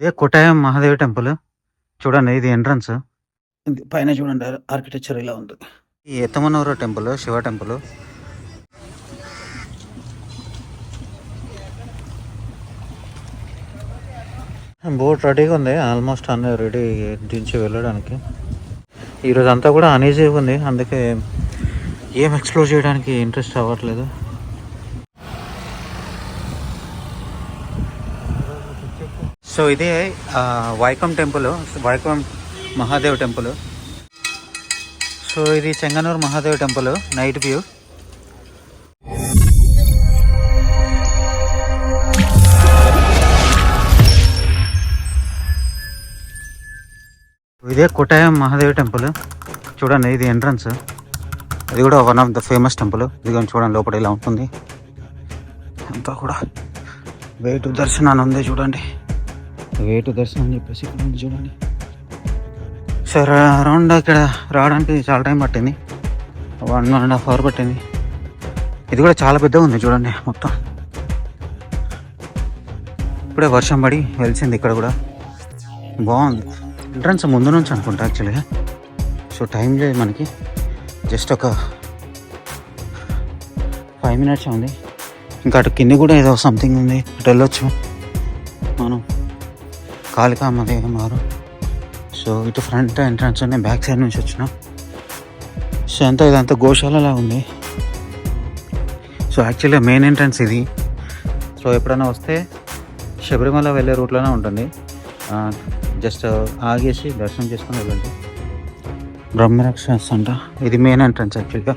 ఇదే కొట్టాయం మహాదేవి టెంపుల్? చూడండి ఇది ఎంట్రన్స్ పైన చూడండి ఆర్కిటెక్చర్ ఇలా ఉంది. ఈ Ettumanoor temple Shiva temple. Boat రెడీగా ఉంది ఆల్మోస్ట్ అన్నీ రెడీ దించి వెళ్ళడానికి. ఈరోజు అంతా కూడా అనీజీగా ఉంది అందుకే ఏం ఎక్స్ప్లోర్ చేయడానికి ఇంట్రెస్ట్ అవ్వట్లేదు. సో ఇది Vaikom temple Vaikom Mahadev temple. So ఇది Chengannur Mahadev temple night view. ఇదే కొట్టాయం మహాదేవ్ టెంపుల్. చూడండి ఇది ఎంట్రన్స్. ఇది కూడా one of the famous temple ఇది కానీ చూడండి లోపల ఇలా ఉంటుంది. అంతా కూడా వే టు దర్శనాన్ని ఉంది చూడండి. వే టు దర్శనం అని చెప్పేసి ఇక్కడ చూడండి. సార్ అరౌండ్ ఇక్కడ రావడానికి చాలా టైం పట్టింది. వన్ అండ్ హాఫ్ అవర్ పట్టింది. ఇది కూడా చాలా పెద్దగా ఉంది చూడండి మొత్తం. ఇప్పుడే వర్షం పడి వెలిసింది ఇక్కడ కూడా. బాగుంది. ఎంట్రన్స్ ముందు నుంచి అనుకుంటా యాక్చువల్గా సో టైం లేదు మనకి. జస్ట్ ఒక ఫైవ్ మినిట్స్ ఉంది. ఇంకా అటు కింద కూడా ఏదో సంథింగ్ ఉంది. అటు వెళ్ళొచ్చు. కాళికామదేవి మారు. సో ఇటు ఫ్రంట్ ఎంట్రన్స్ నేను బ్యాక్ సైడ్ నుంచి వచ్చిన. సో అంతా ఇదంతా గోశాలలా ఉంది. సో యాక్చువల్గా మెయిన్ ఎంట్రన్స్ ఇది. సో ఎప్పుడైనా వస్తే శబరిమల వెళ్ళే రూట్లోనే ఉంటుంది. జస్ట్ ఆగేసి దర్శనం చేసుకుని వెళ్ళండి. బ్రహ్మరక్షస్ అంట ఇది మెయిన్ ఎంట్రన్స్ యాక్చువల్గా.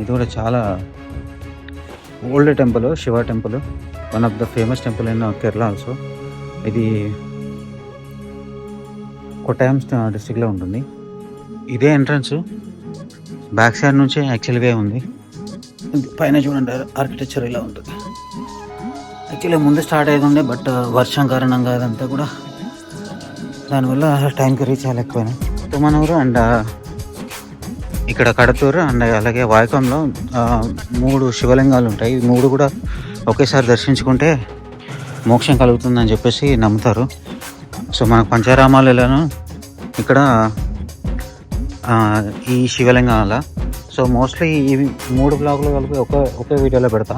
ఇది కూడా చాలా old temple Shiva temple. One of the famous temple in Kerala also ఇది కొట్టాయం డిస్టిక్లో ఉంటుంది. ఇదే ఎంట్రన్స్. బ్యాక్ సైడ్ నుంచి యాక్చువల్గా ఉంది. పైన చూడండి ఆర్కిటెక్చర్ ఇలా ఉంటుంది. యాక్చువల్లీ ముందు స్టార్ట్ అయ్యేది ఉండే బట్ వర్షం కారణంగా అదంతా కూడా దానివల్ల టైంకి రీచ్ అవ్వలేకపోయినా తుమ్మనూరు అండ్ ఇక్కడ కడతూరు అండ్ అలాగే వాయకంలో మూడు శివలింగాలు ఉంటాయి మూడు కూడా ఒకేసారి దర్శించుకుంటే మోక్షం కలుగుతుందని చెప్పేసి నమ్ముతారు. సో మనకు పంచారామాలలో ఇక్కడ ఈ శివలింగాల. సో మోస్ట్లీ ఈ మూడు బ్లాగులు కలిపి ఒక ఒకే వీడియోలో పెడతా.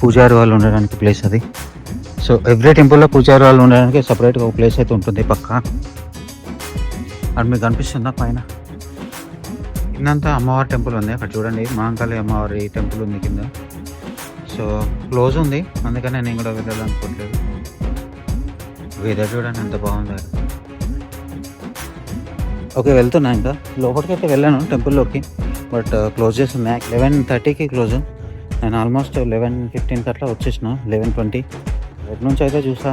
పూజారి వాళ్ళు ఉండడానికి ప్లేస్ అది. సో ఎవ్రీ టెంపుల్లో పూజారి వాళ్ళు ఉండడానికి సపరేట్గా ఒక ప్లేస్ అయితే ఉంటుంది పక్క. అది మీకు కనిపిస్తుందా పైన? కిందంతా అమ్మవారి టెంపుల్ ఉంది. అక్కడ చూడండి మహంకాళి అమ్మవారి టెంపుల్ ఉంది కింద. సో క్లోజ్ ఉంది. అందుకనే నేను కూడా వెళ్ళాలనుకోవట్లేదు వెదర్ చూడండి ఎంత బాగుంది. ఓకే వెళ్తున్నా ఇంకా. లోపలికి అయితే వెళ్ళాను టెంపుల్లోకి. బట్ uh, క్లోజ్ చేస్తుంది లెవెన్ థర్టీకి క్లోజ్. నేను ఆల్మోస్ట్ లెవెన్ ఫిఫ్టీన్కి అట్లా వచ్చేసిన. లెవెన్ ట్వంటీ బయట నుంచి అయితే చూసా.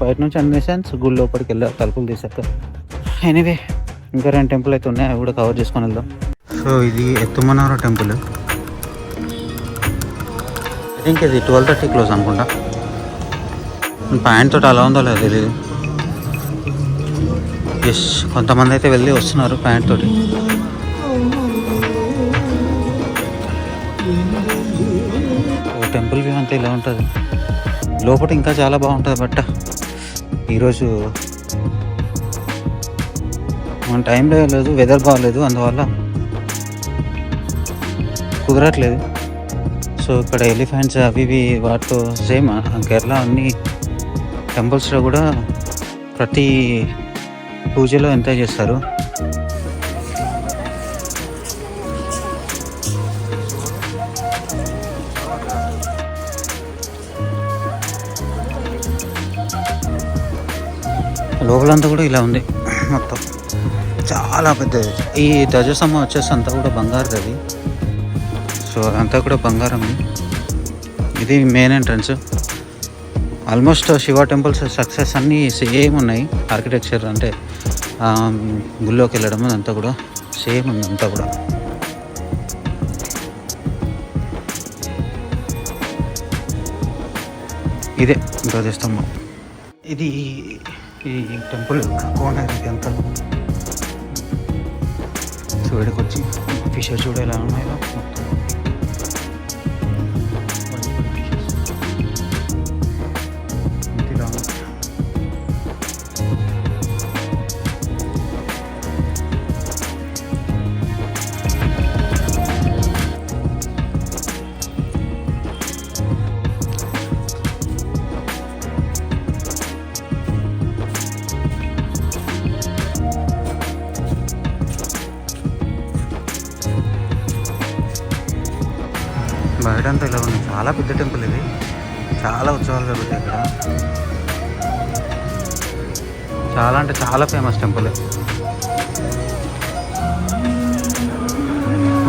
బయట నుంచి అన్ని సెన్స్ గుడి లోపలికి వెళ్ళా. తలుపులు తీసాక. ఎనీవే ఇంకా రెండు టెంపుల్ అయితే ఉన్నాయి. అవి కూడా కవర్ చేసుకొని వెళ్దాం. సో ఇది ఎత్తుమనార టెంపుల్. ఐ థింక్ ఇది ట్వెల్వ్ థర్టీ క్లోజ్ అనుకుంటా. ప్యాంట్ తోటి అలా ఉందో లేదో తెలియదు ఎస్ కొంతమంది అయితే వెళ్ళి వస్తున్నారు ప్యాంట్ తోటి. టెంపుల్ వ్యూ అంతా ఇలా ఉంటుంది. లోపల ఇంకా చాలా బాగుంటుంది బట్ట. ఈరోజు మన టైం లేదు వెదర్ బాగాలేదు అందువల్ల కుదరట్లేదు. సో ఇక్కడ ఎలిఫెంట్స్ అవి ఇవి వాటితో సేమ్ కేరళ అన్ని టెంపుల్స్లో కూడా ప్రతి పూజలో ఎంత చేస్తారు. లోపలంతా కూడా ఇలా ఉంది మొత్తం. చాలా పెద్దది. ఈ ధ్వజస్తంభం వచ్చేసి అంతా కూడా బంగారుది సో అదంతా కూడా బంగారం. ఇది main entrance almost Shiva temples success అన్నీ సేమ్ ఉన్నాయి. ఆర్కిటెక్చర్ అంటే గుళ్ళోకి వెళ్ళడం అంతా కూడా సేమ్ ఉంది అంతా కూడా. ఇదే ధ్వజస్తంభం ఇది ఈ టెంపుల్ కోనర్ టెంపుల్. సో ఇక్కడికి వచ్చి ఫిషెస్ చూడ ఎలా ఉన్నాయో. మొత్తం చాలా పెద్ద టెంపుల్ ఇది. చాలా ఉత్సవాలు జరుగుతాయి ఇక్కడ. చాలా అంటే చాలా ఫేమస్ టెంపుల్.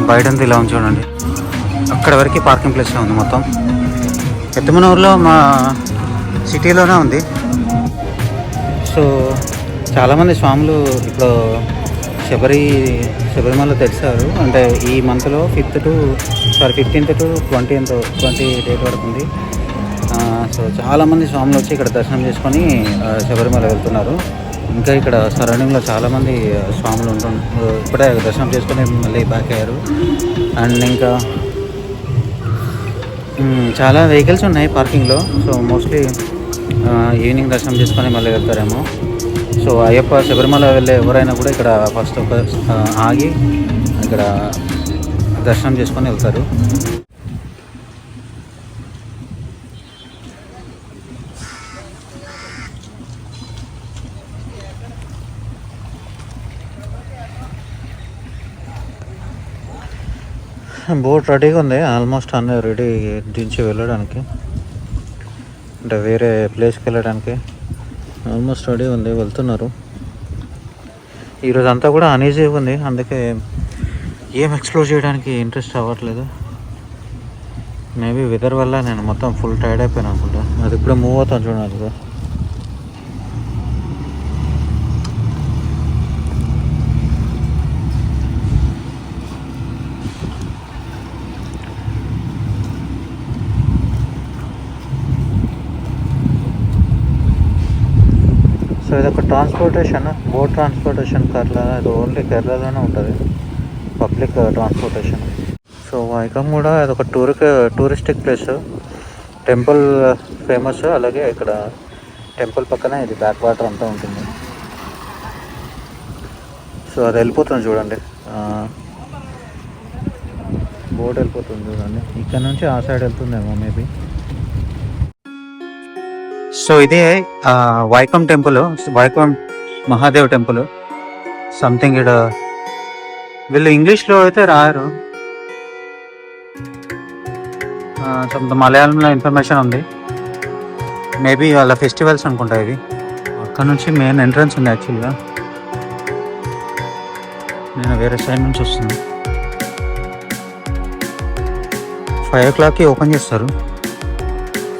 బయటంతా ఇలా ఉంది చూడండి. అక్కడ వరకు పార్కింగ్ ప్లేస్ ఉంది మొత్తం. ఎత్తమనూరులో మా సిటీలోనే ఉంది. సో చాలామంది స్వాములు ఇప్పుడు శబరి శబరిమల తెరిచారు. అంటే ఈ మంత్లో fifth to sorry fifteenth to twentieth twenty date వరకు ఉంది. సో చాలామంది స్వాములు వచ్చి ఇక్కడ దర్శనం చేసుకొని శబరిమల వెళ్తున్నారు. ఇంకా ఇక్కడ సరౌండింగ్లో చాలామంది స్వాములు ఉంటు ఇప్పుడే దర్శనం చేసుకొని మళ్ళీ బ్యాక్ అయ్యారు. అండ్ ఇంకా చాలా వెహికల్స్ ఉన్నాయి పార్కింగ్లో సో మోస్ట్లీ ఈవినింగ్ దర్శనం చేసుకొని మళ్ళీ వెళ్తారేమో. సో అయ్యప్ప శబరిమల వెళ్ళే ఎవరైనా కూడా ఇక్కడ ఫస్ట్ ఒక ఆగి ఇక్కడ దర్శనం చేసుకొని వెళ్తారు. బోట్ రెడీగా ఉంది. ఆల్మోస్ట్ అన్నీ రెడీ దించి వెళ్ళడానికి. అంటే వేరే ప్లేస్కి వెళ్ళడానికి. ఆల్మోస్ట్ రెడీ ఉంది వెళ్తున్నారు. ఈరోజు అంతా కూడా అనేజీ ఉంది అందుకే ఏం ఎక్స్ప్లోర్ చేయడానికి ఇంట్రెస్ట్ అవ్వట్లేదు. మేబీ వెదర్ వల్ల నేను మొత్తం ఫుల్ టైర్డ్ అయిపోయాను అనుకుంటా. అది ఇప్పుడే మూవ్ అవుతాను చూడాలి కదా సో ఇది ఒక ట్రాన్స్పోర్టేషన్ బోట్ ట్రాన్స్పోర్టేషన్ కేరళ ఇది ఓన్లీ కేరళలోనే ఉంటుంది. పబ్లిక్ ట్రాన్స్పోర్టేషన్ సో వైకం కూడా ఇది ఒక tour touristic place temple famous అలాగే ఇక్కడ టెంపుల్ పక్కన ఇది బ్యాక్ వాటర్ అంతా ఉంటుంది. సో అది వెళ్ళిపోతుంది చూడండి. బోట్ వెళ్ళిపోతుంది చూడండి. ఇక్కడ నుంచి ఆ సైడ్ వెళ్తుందేమో మేబీ సో ఇదే Vaikom Vaikom temple Vaikom Mahadev temple. Something ఇక్కడ వీళ్ళు ఇంగ్లీష్లో అయితే రాయరు. కొంత మలయాళంలో ఇన్ఫర్మేషన్ ఉంది. మేబీ వాళ్ళ ఫెస్టివల్స్ అనుకుంటా ఇవి అక్కడ నుంచి మెయిన్ ఎంట్రన్స్ ఉంది యాక్చువల్గా నేను వేరే సైడ్ నుంచి వస్తుంది ఫైవ్ ఓ క్లాక్కి ఓపెన్ చేస్తారు.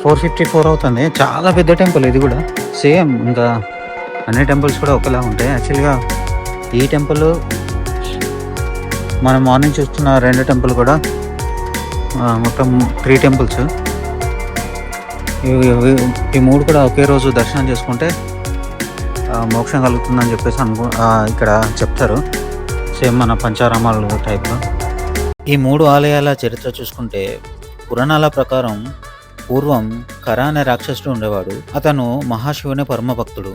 ఫోర్ ఫిఫ్టీ ఫోర్ అవుతుంది. చాలా పెద్ద టెంపుల్ ఇది కూడా. సేమ్ ఇంకా అన్ని టెంపుల్స్ కూడా ఒకలా ఉంటాయి. యాక్చువల్గా ఈ టెంపుల్ మనం మార్నింగ్ చూస్తున్న రెండు టెంపుల్ కూడా మొత్తం త్రీ టెంపుల్స్ ఈ మూడు కూడా ఒకే రోజు దర్శనం చేసుకుంటే మోక్షం కలుగుతుందని చెప్పేసి అనుకో ఇక్కడ చెప్తారు. సేమ్ మన పంచారామాలు టైప్లో ఈ మూడు ఆలయాల చరిత్ర చూసుకుంటే పురాణాల ప్రకారం పూర్వం కరా అనే రాక్షసుడు ఉండేవాడు. అతను మహాశివుని పరమ భక్తుడు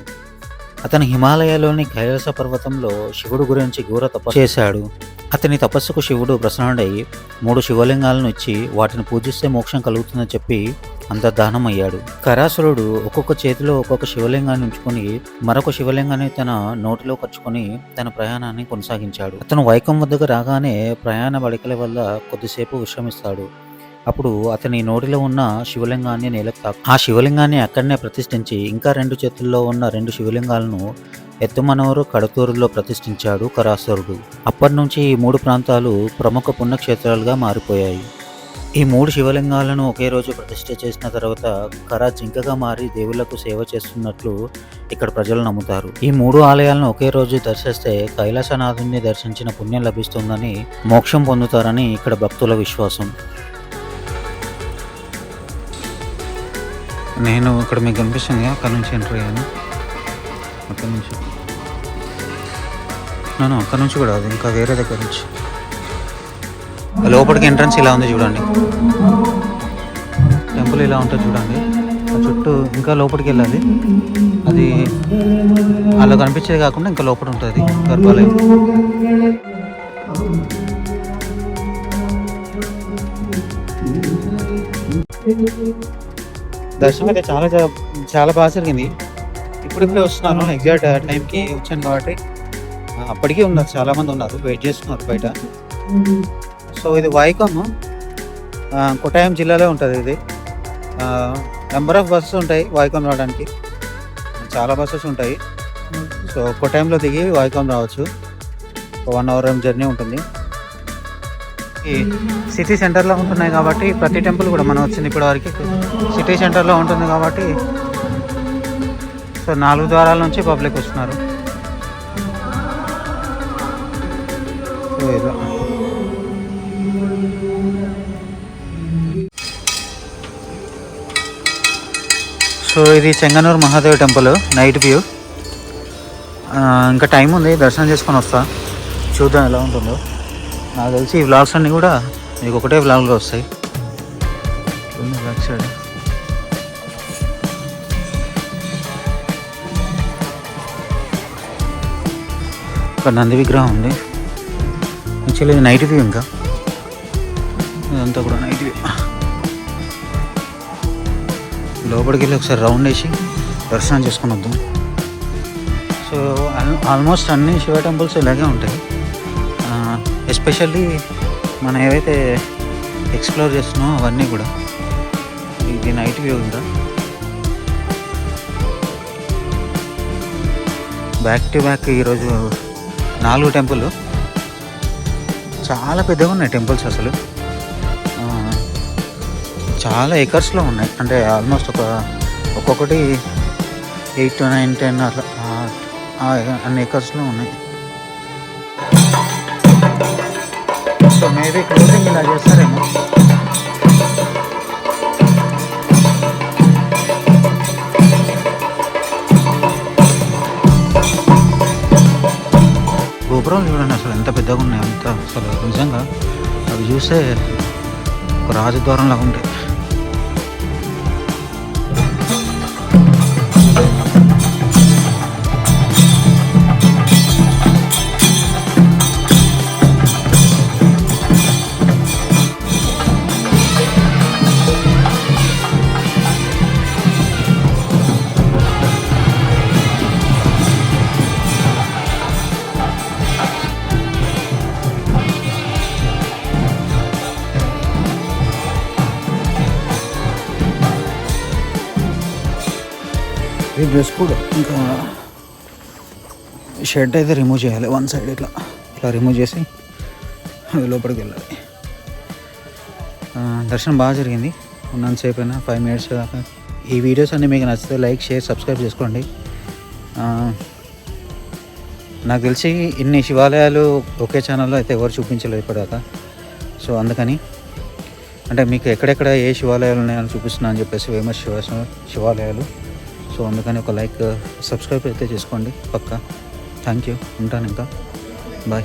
అతను హిమాలయాలోని కైలాస పర్వతంలో శివుడు గురించి ఘోర తపస్సు చేశాడు. అతని తపస్సుకు శివుడు ప్రసన్నుడై మూడు శివలింగాలను ఇచ్చి వాటిని పూజిస్తే మోక్షం కలుగుతుందని చెప్పి అంతర్ధానం అయ్యాడు కరాసురుడు ఒక్కొక్క చేతిలో ఒక్కొక్క శివలింగాన్ని ఉంచుకొని మరొక శివలింగాన్ని తన నోటిలో కచ్చుకొని తన ప్రయాణాన్ని కొనసాగించాడు. అతను వైకం వద్దకు రాగానే ప్రయాణ బడికల వల్ల కొద్దిసేపు విశ్రమిస్తాడు. అప్పుడు అతని నోటిలో ఉన్న శివలింగాన్ని నేలకు తాకు. ఆ శివలింగాన్ని అక్కడనే ప్రతిష్ఠించి ఇంకా రెండు చేతుల్లో ఉన్న రెండు శివలింగాలను ఎత్తుమనవరు కడతూరులో ప్రతిష్ఠించాడు కరాసురుడు. అప్పటి నుంచి ఈ మూడు ప్రాంతాలు ప్రముఖ పుణ్యక్షేత్రాలుగా మారిపోయాయి. ఈ మూడు శివలింగాలను ఒకే రోజు ప్రతిష్ఠ చేసిన తర్వాత కరా జింకగా మారి దేవుళ్ళకు సేవ చేస్తున్నట్లు ఇక్కడ ప్రజలు నమ్ముతారు. ఈ మూడు ఆలయాలను ఒకే రోజు దర్శిస్తే కైలాసనాథుని దర్శించిన పుణ్యం లభిస్తుందని మోక్షం పొందుతారని ఇక్కడ భక్తుల విశ్వాసం. నేను ఇక్కడ మీకు కనిపిస్తుంది అక్కడ నుంచి ఎంటర్ అయ్యాను. అక్కడ నుంచి. నేను అక్కడ నుంచి కూడా అది ఇంకా వేరే దగ్గర నుంచి. లోపలికి ఎంట్రన్స్ ఇలా ఉంది చూడండి. టెంపుల్ ఇలా ఉంటుంది చూడండి. ఆ చుట్టూ ఇంకా లోపలికి వెళ్ళాలి. అది అలా కనిపించేది కాకుండా ఇంకా లోపల ఉంటుంది గర్భాలయం. దర్శనం అయితే చాలా చాలా బాగా జరిగింది. ఇప్పుడు ఇప్పుడే వస్తున్నాను ఎగ్జాక్ట్ టైంకి వచ్చాను కాబట్టి. అప్పటికే ఉన్నారు చాలా మంది ఉన్నారు వెయిట్ చేస్తున్నారు బయట. సో ఇది వైకమ్ కొట్టాయం జిల్లాలో ఉంటుంది ఇది. నెంబర్ ఆఫ్ బస్సెస్ ఉంటాయి వాయికం రావడానికి. చాలా బస్సెస్ ఉంటాయి. సో కొట్టాయంలో దిగి వాయికం రావచ్చు. వన్ అవర్ జర్నీ ఉంటుంది. సిటీ సెంటర్లో ఉంటున్నాయి కాబట్టి ప్రతి టెంపుల్ కూడా మనం వచ్చింది ఇప్పటి వరకు. సిటీ సెంటర్లో ఉంటుంది కాబట్టి సో నాలుగు ద్వారాల నుంచి పబ్లిక్ వస్తున్నారు. సో ఇది Chengannur Mahadev temple night view. ఇంకా టైం ఉంది దర్శనం చేసుకొని వస్తా. చూద్దాం ఎలా ఉంటుందో. నాకు తెలిసి ఈ వ్లాగ్స్ అన్నీ కూడా మీకు ఒకటే వ్లాగ్లో వస్తాయి. బ్యాక్ సైడ్ ఒక నంది విగ్రహం ఉంది. యాక్చువల్లీ ఇది నైట్ వ్యూ ఇంకా. ఇదంతా కూడా నైట్ వ్యూ లోపలికి వెళ్ళి ఒకసారి రౌండ్ వేసి దర్శనం చేసుకుని వద్దాం. సో ఆల్మోస్ట్ అన్ని శివ టెంపుల్స్ ఇలాగే ఉంటాయి. ఎస్పెషల్లీ మనం ఏవైతే ఎక్స్ప్లోర్ చేస్తున్నామో అవన్నీ కూడా. ఇది నైట్ వ్యూ ఉందా బ్యాక్ టు బ్యాక్ ఈరోజు నాలుగు టెంపుల్. చాలా పెద్దగా ఉన్నాయి టెంపుల్స్ అసలు. చాలా ఎకర్స్లో ఉన్నాయి. అంటే ఆల్మోస్ట్ ఒక ఒక్కొక్కటి ఎయిట్ టు నైన్ టెన్ అట్లా. అన్ని ఎకర్స్లో ఉన్నాయి. సో మేబీ క్లోజింగ్ ఇలా చేస్తారేమో. గోపురాలు చూడండి అసలు ఎంత పెద్దగా ఉన్నాయి అంత అసలు నిజంగా అవి చూస్తే ఒక రాజద్వారంలాగా ఉంటాయి. ఈ డ్రెస్ కూడా ఇంకా షర్ట్ అయితే రిమూవ్ చేయాలి. వన్ సైడ్ ఇట్లా. ఇట్లా రిమూవ్ చేసి అది లోపలికి వెళ్ళాలి. దర్శనం బాగా జరిగింది. ఉన్నంతసేపు అయినా ఫైవ్ మినిట్స్ దాకా. ఈ వీడియోస్ అన్నీ మీకు నచ్చితే లైక్ షేర్ సబ్స్క్రైబ్ చేసుకోండి. నాకు తెలిసి ఇన్ని శివాలయాలు ఒకే ఛానల్లో అయితే ఎవరు చూపించలేదు ఇప్పటిదాకా. సో అందుకని అంటే మీకు ఎక్కడెక్కడ ఏ శివాలయాలు ఉన్నాయని చూపిస్తున్నా అని చెప్పేసి ఫేమస్ శివ శివాలయాలు. సో అందుకని ఒక లైక్ సబ్స్క్రైబ్ అయితే చేసుకోండి పక్కా. Thank you. ఉంటాను ఇంకా. బాయ్.